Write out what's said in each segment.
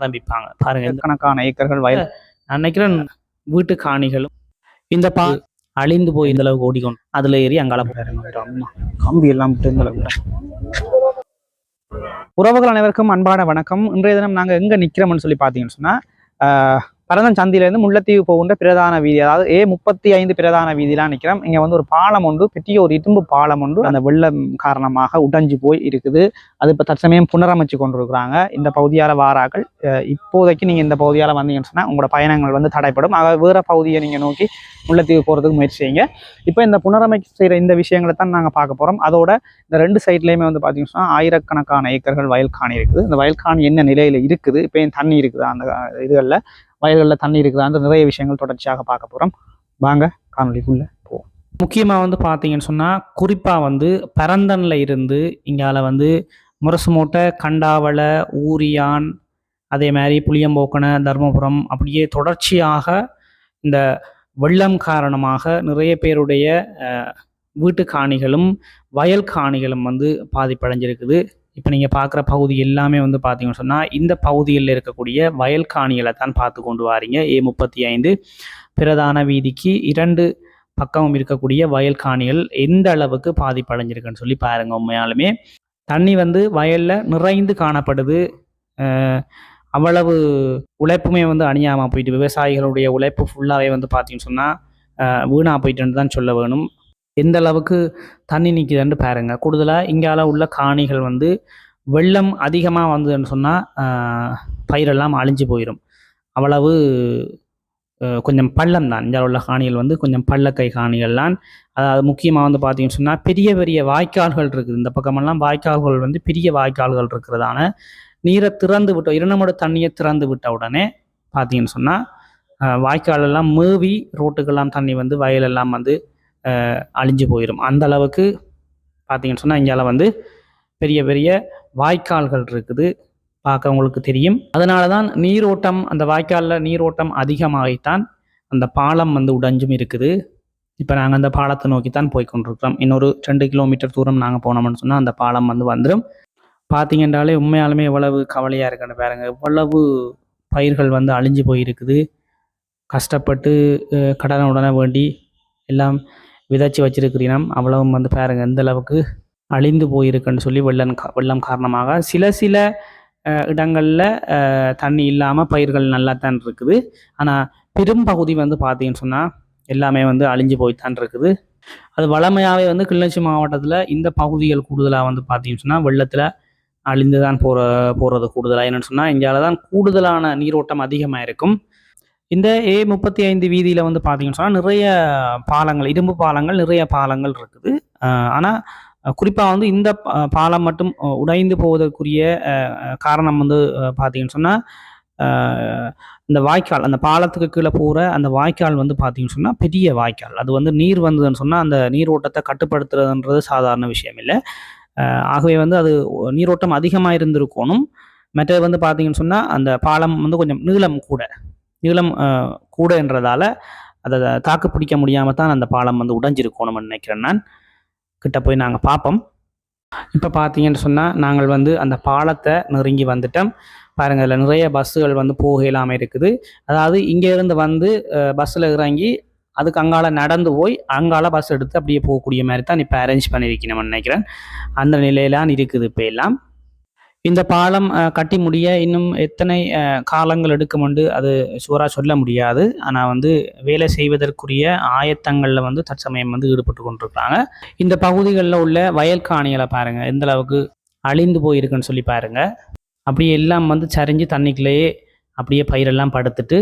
ஆரம்பிப்பாங்க. பாருங்க கணக்கான ஏக்கர்கள் வயல் நான் நினைக்கிறேன் வீட்டு காணிகளும் இந்த பா அழிந்து போய் இந்த அளவுக்கு ஓடிக்கொண்டு அதுல ஏறி அங்கால கம்பி எல்லாம் உறவுகள் அனைவருக்கும் அன்பான வணக்கம். இன்றைய தினம் நாங்க எங்க நிக்கிறோம்னு சொல்லி பாத்தீங்கன்னு சொன்னா ஆஹ், சந்தியிலேருந்து முல்லைத்தீவு போகின்ற பிரதான வீதி அதாவது ஏ முப்பத்தி ஐந்து பிரதான வீதியெலாம் நிற்கிறோம் இங்கே வந்து ஒரு பாலம் ஒன்று பெரிய ஒரு இரும்பு பாலம் ஒன்று அந்த வெள்ளம் காரணமாக உடைஞ்சு போய் இருக்குது. அது இப்போ தற்சமயம் புனரமைச்சு கொண்டிருக்கிறாங்க. இந்த பகுதியால் வாராக்கள் இப்போதைக்கு நீங்கள் இந்த பகுதியால் வந்தீங்கன்னு சொன்னால் உங்களோட பயணங்கள் வந்து தடைப்படும் ஆக வேறு பகுதியை நீங்கள் நோக்கி முல்லைத்தீவு போகிறதுக்கு முயற்சி செய்யுங்க. இப்போ இந்த புனரமைச்சு செய்கிற இந்த விஷயங்களை தான் நாங்கள் பார்க்க போகிறோம் அதோட இந்த ரெண்டு சைட்லேயுமே வந்து பார்த்தீங்கன்னு சொன்னா ஆயிரக்கணக்கான ஏக்கர்கள் வயல்காணி இருக்குது. இந்த வயல்காணி என்ன நிலையில் இருக்குது? இப்போ தண்ணி இருக்குது? அந்த இதுகளில் வயல்களில் தண்ணி இருக்குதான்ற நிறைய விஷயங்கள் தொடர்ச்சியாக பார்க்க போகிறோம் வாங்க காணொலிக்குள்ளே போவோம். முக்கியமாக வந்து பார்த்தீங்கன்னு சொன்னால் குறிப்பாக வந்து பரந்தனில் இருந்து இங்கால வந்து முரசுமூட்டை கண்டாவளை ஊரியான் அதே மாதிரி புளியம்போக்கனை தர்மபுரம் அப்படியே தொடர்ச்சியாக இந்த வெள்ளம் காரணமாக நிறைய பேருடைய வீட்டு காணிகளும் வயல் காணிகளும் வந்து பாதிப்படைஞ்சிருக்குது. இப்போ நீங்கள் பார்க்குற பகுதி எல்லாமே வந்து பார்த்தீங்கன்னு சொன்னால் இந்த பகுதியில் இருக்கக்கூடிய வயல் காணிகளை தான் பார்த்து கொண்டு வாரீங்க. ஏ முப்பத்தி ஐந்து பிரதான வீதிக்கு இரண்டு பக்கமும் இருக்கக்கூடிய வயல் காணிகள் எந்த அளவுக்கு பாதிப்படைஞ்சிருக்குன்னு சொல்லி பாருங்கள் உண்மையாலுமே. தண்ணி வந்து வயலில் நிறைந்து காணப்படுது. அவ்வளவு உழைப்புமே வந்து அணியாமல் போயிட்டு விவசாயிகளுடைய உழைப்பு ஃபுல்லாகவே வந்து பார்த்தீங்கன்னு சொன்னால் வீணாக போயிட்டுன்னு தான் சொல்ல வேணும். எந்த அளவுக்கு தண்ணி நிற்கிதுன்னு பாருங்க. கூடுதலாக இங்கால உள்ள காணிகள் வந்து வெள்ளம் அதிகமாக வந்ததுன்னு சொன்னால் பயிரெல்லாம் அழிஞ்சு போயிடும் அவ்வளவு கொஞ்சம் பள்ளம் தான். இந்த உள்ள காணிகள் வந்து கொஞ்சம் பள்ளக்கை காணிகள்லாம் அதாவது முக்கியமாக வந்து பார்த்தீங்கன்னு சொன்னால் பெரிய பெரிய வாய்க்கால்கள் இருக்குது. இந்த பக்கமெல்லாம் வாய்க்கால்கள் வந்து பெரிய வாய்க்கால்கள் இருக்கிறதான நீரை திறந்து விட்ட இரண்டமோட தண்ணியை திறந்து விட்ட உடனே பார்த்தீங்கன்னு சொன்னால் வாய்க்காலெல்லாம் மேவி ரோட்டுக்கெல்லாம் தண்ணி வந்து வயலெல்லாம் வந்து அழிஞ்சு போயிடும் அந்த அளவுக்கு பார்த்தீங்கன்னு சொன்னால் இங்கால வந்து பெரிய பெரிய வாய்க்கால்கள் இருக்குது. பார்க்க உங்களுக்கு தெரியும். அதனால தான் நீரோட்டம் அந்த வாய்க்காலில் நீரோட்டம் அதிகமாகித்தான் அந்த பாலம் வந்து உடைஞ்சும் இருக்குது. இப்போ நாங்கள் அந்த பாலத்தை நோக்கி தான் போய் கொண்டிருக்கிறோம். இன்னொரு ரெண்டு கிலோமீட்டர் தூரம் நாங்கள் போனோம்னு சொன்னால் அந்த பாலம் வந்து வந்துடும் பார்த்தீங்கன்றாலே உண்மையாலுமே எவ்வளவு கவலையாக இருக்குன்னு பாருங்க. எவ்வளவு பயிர்கள் வந்து அழிஞ்சு போயிருக்குது. கஷ்டப்பட்டு கடனை உடனே வேண்டி எல்லாம் விதைச்சி வச்சிருக்கிறீனம். அவ்வளவும் வந்து பாருங்கள் எந்த அளவுக்கு அழிந்து போயிருக்குன்னு சொல்லி வெள்ளம் வெள்ளம் காரணமாக சில சில இடங்களில் தண்ணி இல்லாமல் பயிர்கள் நல்லா தான் இருக்குது. ஆனால் பெரும்பகுதி வந்து பார்த்தீங்கன்னு சொன்னால் எல்லாமே வந்து அழிஞ்சு போய் தான் இருக்குது. அது வளமையாகவே வந்து கிளிநொச்சி மாவட்டத்தில் இந்த பகுதிகள் கூடுதலாக வந்து பார்த்தீங்கன்னு சொன்னால் வெள்ளத்தில் அழிந்து தான் போகிற போகிறது கூடுதலாக என்னென்னு சொன்னால் இந்தியாவில் தான் கூடுதலான நீரோட்டம் அதிகமாக இருக்கும். இந்த ஏ முப்பத்தி ஐந்து வீதியில் வந்து பார்த்தீங்கன்னு சொன்னால் நிறைய பாலங்கள் இரும்பு பாலங்கள் நிறைய பாலங்கள் இருக்குது. ஆனால் குறிப்பாக வந்து இந்த பாலம் மட்டும் உடைந்து போவதற்குரிய காரணம் வந்து பார்த்தீங்கன்னு சொன்னால் இந்த வாய்க்கால் அந்த பாலத்துக்கு கீழே போகிற அந்த வாய்க்கால் வந்து பார்த்தீங்கன்னு சொன்னால் பெரிய வாய்க்கால். அது வந்து நீர் வந்ததுன்னு சொன்னால் அந்த நீரோட்டத்தை கட்டுப்படுத்துறதுன்றது சாதாரண விஷயம் இல்லை. ஆகவே வந்து அது நீரோட்டம் அதிகமாக இருந்திருக்கணும். மற்றது வந்து பார்த்தீங்கன்னு சொன்னால் அந்த பாலம் வந்து கொஞ்சம் நீளம் கூட. நீளம் கூட என்றதால் அதை தாக்கு பிடிக்க முடியாமல் தான் அந்த பாலம் வந்து உடைஞ்சிருக்கணும்னு நினைக்கிறேன் நான். கிட்ட போய் நாங்கள் பார்ப்போம் இப்போ பார்த்தீங்கன்னு சொன்னால் நாங்கள் வந்து அந்த பாலத்தை நெருங்கி வந்துட்டோம். பாருங்கள் அதில் நிறைய பஸ்ஸுகள் வந்து போக இல்லாமல் இருக்குது. அதாவது இங்கே இருந்து வந்து பஸ்ஸில் இறங்கி அதுக்கு அங்கால நடந்து போய் அங்கால பஸ் எடுத்து அப்படியே போகக்கூடிய மாதிரி தான் இப்போ அரேஞ்ச் பண்ணியிருக்கணும்னு நினைக்கிறேன். அந்த நிலையிலான் இருக்குது இப்போ எல்லாம். இந்த பாலம் கட்டி முடிய இன்னும் எத்தனை காலங்கள் காலங்கள் என்று அது சுவராக சொல்ல முடியாது. ஆனால் வந்து வேலை செய்வதற்குரிய ஆயத்தங்களில் வந்து தற்சமயம் வந்து ஈடுபட்டு கொண்டிருக்கிறாங்க. இந்த பகுதிகளில் உள்ள வயல் காணிகளை பாருங்கள் எந்த அளவுக்கு அழிந்து போயிருக்குன்னு சொல்லி பாருங்கள் அப்படியே எல்லாம் வந்து சரிஞ்சு தண்ணிக்குள்ளேயே அப்படியே பயிரெல்லாம் படுத்துட்டு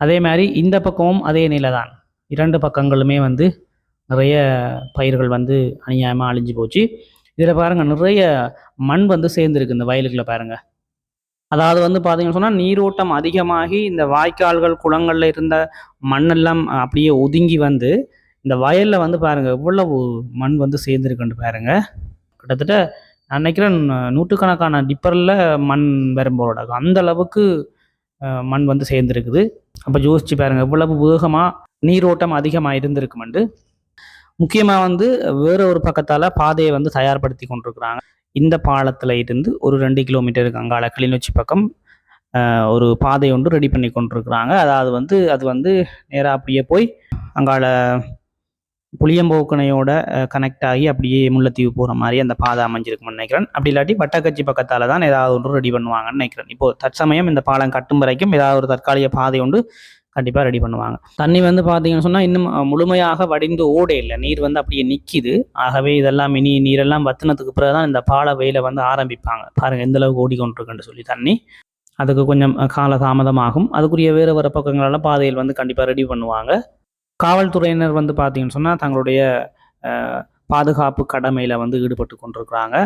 அதே மாதிரி இந்த பக்கமும் அதே நிலை தான். இரண்டு பக்கங்களுமே வந்து நிறைய பயிர்கள் வந்து அநியாயமாக அழிஞ்சு போச்சு. இதில் பாருங்கள் நிறைய மண் வந்து சேர்ந்துருக்கு இந்த வயலுக்குள்ள பாருங்கள் அதாவது வந்து பார்த்தீங்கன்னு சொன்னால் நீரோட்டம் அதிகமாகி இந்த வாய்க்கால்கள் குளங்களில் இருந்த மண்ணெல்லாம் அப்படியே ஒதுங்கி வந்து இந்த வயலில் வந்து பாருங்கள் எவ்வளவு மண் வந்து சேர்ந்துருக்குன்னு பாருங்கள் கிட்டத்தட்ட நான் நினைக்கிறேன் நூற்றுக்கணக்கான டிப்பரில் மண் வரும்போட அந்த அளவுக்கு மண் வந்து சேர்ந்துருக்குது. அப்போ யோசிச்சு பாருங்கள் எவ்வளவு வேகமாக நீரோட்டம் அதிகமாக இருந்திருக்குமெண்டு முக்கியமாக வந்து வேற ஒரு பக்கத்தால் பாதையை வந்து தயார்படுத்தி கொண்டிருக்கிறாங்க. இந்த பாலத்தில் இருந்து ஒரு ரெண்டு கிலோமீட்டருக்கு அங்கால கிளிநொச்சி பக்கம் ஒரு பாதை ஒன்று ரெடி பண்ணி கொண்டிருக்கிறாங்க. அதாவது வந்து அது வந்து நேராக அப்படியே போய் அங்கால புளியம்போக்கனையோட கனெக்ட் ஆகி அப்படியே முல்லைத்தீவு போகிற மாதிரி அந்த பாதை அமைஞ்சிருக்கும்னு நினைக்கிறேன். அப்படி இல்லாட்டி வட்டக்கட்சி பக்கத்தால் தான் ஏதாவது ஒன்று ரெடி பண்ணுவாங்கன்னு நினைக்கிறேன். இப்போது தற்சமயம் இந்த பாலம் கட்டும் வரைக்கும் ஏதாவது ஒரு தற்காலிக பாதை ஒன்று கண்டிப்பாக ரெடி பண்ணுவாங்க. தண்ணி வந்து பார்த்தீங்கன்னு சொன்னால் இன்னும் முழுமையாக வடிந்து ஓடே இல்லை. நீர் வந்து அப்படியே நிற்கிது ஆகவே இதெல்லாம் இனி நீரெல்லாம் வத்தினத்துக்கு பிறகு தான் இந்த பால வெயிலை வந்து ஆரம்பிப்பாங்க. பாருங்கள் எந்த அளவுக்கு ஓடிக்கொண்டிருக்குன்னு சொல்லி தண்ணி. அதுக்கு கொஞ்சம் கால தாமதமாகும் அதுக்குரிய வேறு வர பக்கங்களெல்லாம் பாதையில் வந்து கண்டிப்பாக ரெடி பண்ணுவாங்க. காவல்துறையினர் வந்து பார்த்தீங்கன்னு சொன்னால் தங்களுடைய பாதுகாப்பு கடமையில் வந்து ஈடுபட்டு கொண்டிருக்கிறாங்க.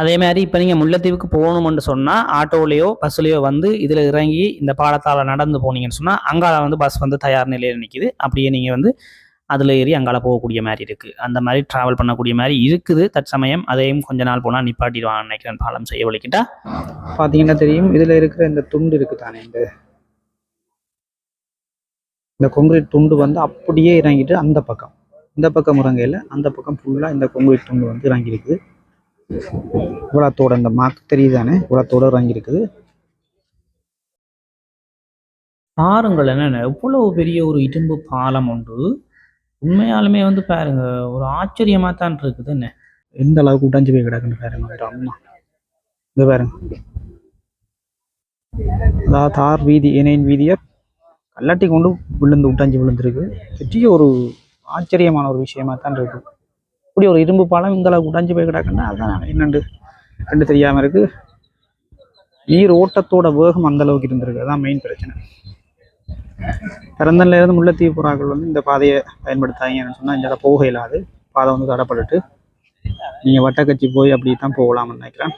அதே மாதிரி இப்போ நீங்கள் முல்லைத்தீவுக்கு போகணும்னு சொன்னால் ஆட்டோலேயோ பஸ்ஸுலேயோ வந்து இதில் இறங்கி இந்த பாலத்தால் நடந்து போனீங்கன்னு சொன்னால் அங்கால வந்து பஸ் வந்து தயார் நிலையில் நிற்கிது அப்படியே நீங்கள் வந்து அதில் ஏறி அங்கால போகக்கூடிய மாதிரி இருக்குது அந்த மாதிரி ட்ராவல் பண்ணக்கூடிய மாதிரி இருக்குது. தற்சமயம் அதையும் கொஞ்ச நாள் போனால் நிப்பாட்டிடுவாங்கன்னு நினைக்கிறேன் பாலம் செய்ய வலிக்கிட்டா பார்த்தீங்கன்னா தெரியும் இதில் இருக்கிற இந்த துண்டு இருக்குது தானே இந்த இந்த கொங்கிரீட் துண்டு வந்து அப்படியே இறங்கிட்டு அந்த பக்கம். இந்த பக்கம் இறங்கையில் அந்த பக்கம் ஃபுல்லாக இந்த கொங்கிரீட் துண்டு வந்து இறங்கியிருக்குது இவ்வளத்தோட இந்த மார்க் தெரியுதானே? இவ்வளத்தோட இறங்கியிருக்குது. பாருங்கள் என்னென்ன? எவ்வளவு பெரிய ஒரு இரும்பு பாலம் ஒன்று? உண்மையாலுமே வந்து பாருங்க ஒரு ஆச்சரியமா தான் இருக்குது. என்ன? எந்த அளவுக்கு உடைஞ்சு போய் கிடக்குன்னு பாருங்க அம்மா. இது பாருங்க. அதாவது தார் வீதி இணையின் வீதியை கல்லாட்டி கொண்டு விழுந்து உடைஞ்சு விழுந்திருக்கு. பெரிய ஒரு ஆச்சரியமான ஒரு விஷயமா தான் இருக்கு. இப்படி ஒரு இரும்பு பாலம் இந்த அளவுக்கு உடைஞ்சு போய் கிடக்குன்னா அதுதான் என்னண்டு? ரெண்டு தெரியாம இருக்கு. நீர் ஓட்டத்தோட வேகம் அந்த அளவுக்கு இருந்திருக்கு. அதான் மெயின் பிரச்சனை. பிறந்தன்லேருந்து முல்லைத்தீவு புறாக்கள் வந்து இந்த பாதையை பயன்படுத்தாங்கன்னு சொன்னால் இந்த போக இல்லாது பாதை வந்து தடப்பட்டுட்டு நீங்க வட்டக்கச்சி போய் அப்படி தான் போகலாம்னு நினைக்கிறேன்.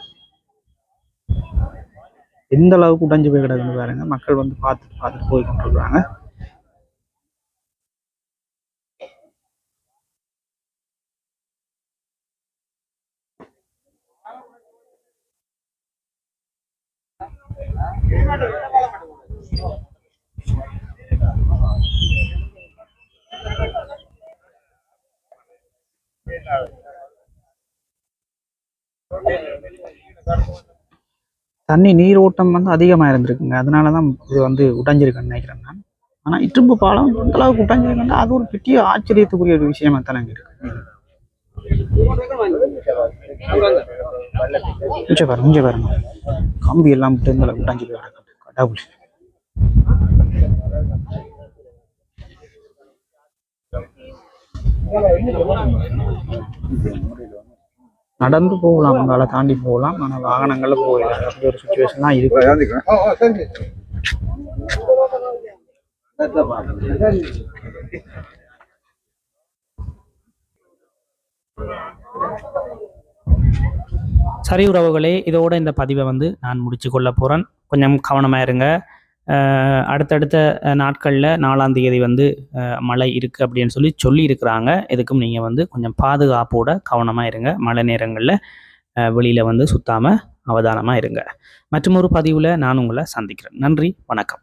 எந்த அளவுக்கு உடைஞ்சு போய் கிடக்குன்னு பாருங்க. மக்கள் வந்து பார்த்துட்டு பார்த்துட்டு போய் கொண்டிருக்கிறாங்க தண்ணி நீரோட்டம் வந்து அதிகமாக இருந்திருக்குங்க அதனால தான் இது வந்து உடைஞ்சிருக்குன்னு நினைக்கிறேன் நான். ஆனால் இட்டும்பு பாலம் இந்த அளவுக்கு உடைஞ்சிருக்குன்னா அது ஒரு பெரிய ஆச்சரியத்துக்குரிய ஒரு விஷயமா தானே இருக்கு. இங்கே பாருங்க இங்கே பாருங்க. கம்பி எல்லாம் விட்டு இந்த அளவுக்கு போய் கிடக்கு கடவுள். நடந்து போகலாம் அங்கால தாண்டி போகலாம். ஆனால் வாகனங்கள்ல போகலாம் அப்படி ஒரு சுச்சுவேஷன் தான் இருக்கு. சரி உறவுகளே இதோட இந்த பதிவை வந்து நான் முடிச்சு கொள்ள போகிறேன் கொஞ்சம் கவனமாக இருங்க. அடுத்தடுத்த நாட்களில் நாலாம் தேதி வந்து மழை இருக்குது அப்படின்னு சொல்லி சொல்லியிருக்கிறாங்க. இதுக்கும் நீங்கள் வந்து கொஞ்சம் பாதுகாப்போட கவனமாக இருங்க. மழை நேரங்களில் வெளியில் வந்து சுத்தாமல் அவதானமாக இருங்க. மற்றும் ஒரு பதிவில் நான் உங்களை சந்திக்கிறேன். நன்றி வணக்கம்.